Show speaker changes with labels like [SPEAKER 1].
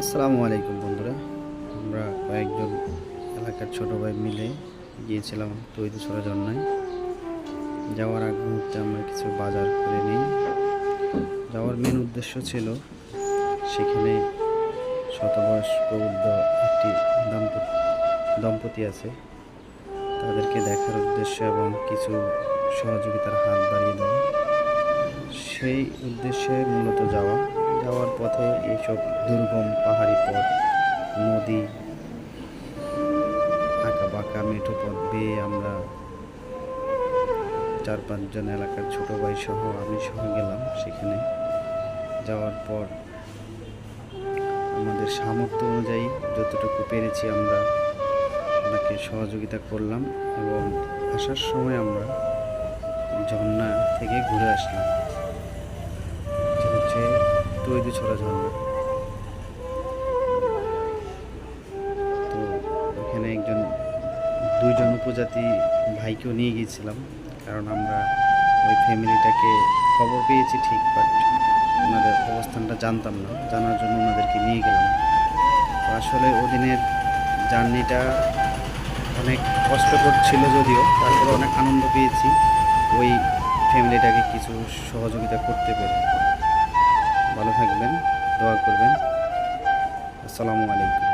[SPEAKER 1] আসসালামু আলাইকুম বন্ধুরা। আমরা কয়েকজন এলাকার ছোট ভাই মিলে গিয়েছিলাম তৈরি ছড়া জন্যায় যাওয়ার আগ মুহূর্তে আমরা কিছু বাজার করে নিই। যাওয়ার মেন উদ্দেশ্য ছিল সেখানে শতবয়স্ক বৃদ্ধ একটি দম্পতি দম্পতি আছে। তাদেরকে দেখার উদ্দেশ্য এবং কিছু সহযোগিতার হাত বাড়িয়ে দেওয়া। সেই উদ্দেশ্যে মূলত যাওয়া। যাওয়ার পথে এইসব দুর্গম পাহাড়ি পথ, নদী আঁকা বাঁকা মেঠো পথ বেয়ে আমরা চার পাঁচজন এলাকার ছোট ভাই সহ আমি সহ গেলাম সেখানে। যাওয়ার পর আমাদের সামর্থ্য অনুযায়ী যতটুকু পেরেছি আমরা ওনাকে সহযোগিতা করলাম এবং আসার সময় আমরা ঝর্ণা থেকে ঘুরে আসলাম। হচ্ছে তৈরি ছড়া ঝর্ণা। দুইজন উপজাতি ভাইকেও নিয়ে গিয়েছিলাম, কারণ আমরা ওই ফ্যামিলিটাকে খবর পেয়েছি ঠিক, বাট ওনাদের অবস্থানটা জানতাম না, জানার জন্য ওনাদেরকে নিয়ে গেলাম। তো আসলে ওদিনের জার্নিটা অনেক কষ্টকর ছিল যদিও, তারপরে অনেক আনন্দ পেয়েছি, ওই ফ্যামিলিটাকে কিছু সহযোগিতা করতে পেরে। ভালো থাকবেন, দোয়া করবেন। আসসালামু আলাইকুম।